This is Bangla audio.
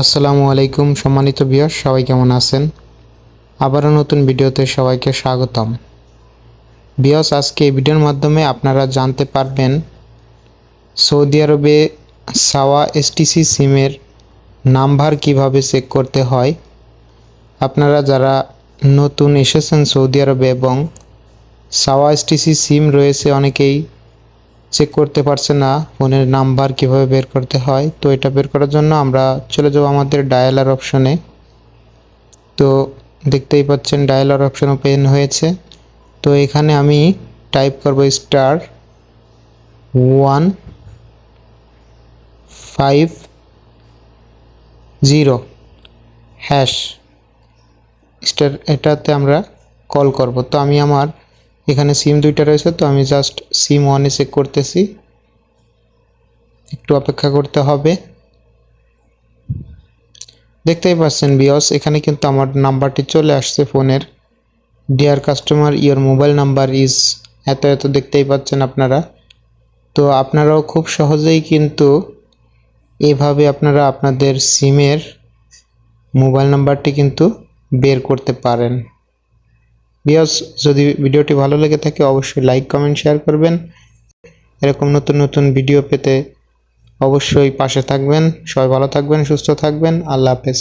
আসসালামু আলাইকুম সম্মানিত বিয়ার সবাই কেমন আছেন? আবারও নতুন ভিডিওতে সবাইকে স্বাগতম। বিয়স আজকে এই ভিডিওর মাধ্যমে আপনারা জানতে পারবেন সৌদি আরবে সাওয়া এসটিসি সিমের নাম্বার কীভাবে চেক করতে হয়। আপনারা যারা নতুন এসেছেন সৌদি আরবে এবং সাওয়া এসটিসি সিম রয়েছে, অনেকেই চেক করতে পারছে না, ফোনের নাম্বার কীভাবে বের করতে হয়, তো এটা বের করার জন্য আমরা চলে যাব আমাদের ডায়ালার অপশনে তো দেখতেই পাচ্ছেন ডায়ালার অপশন ওপেন হয়েছে। তো এখানে আমি টাইপ করব star one five zero hash star এটাতে আমরা কল করব। তো আমি আমার এখানে সিম দুইটা রয়েছে, তো আমি জাস্ট সিম ওয়ানে চেক করতেছি। একটু অপেক্ষা করতে হবে। দেখতেই পাচ্ছেন বিয়স এখানে কিন্তু আমার নাম্বারটি চলে আসছে ফোনের। Dear customer your mobile number is এত এত দেখতেই পাচ্ছেন আপনারা। তো আপনারাও খুব সহজেই কিন্তু এভাবে আপনারা আপনাদের সিমের মোবাইল নাম্বারটি কিন্তু বের করতে পারেন। বিয়স যদি ভিডিওটি ভালো লেগে থাকে, অবশ্যই লাইক কমেন্ট শেয়ার করবেন। এরকম নতুন নতুন ভিডিও পেতে অবশ্যই পাশে থাকবেন। সবাই ভালো থাকবেন, সুস্থ থাকবেন। আল্লাহ হাফেজ।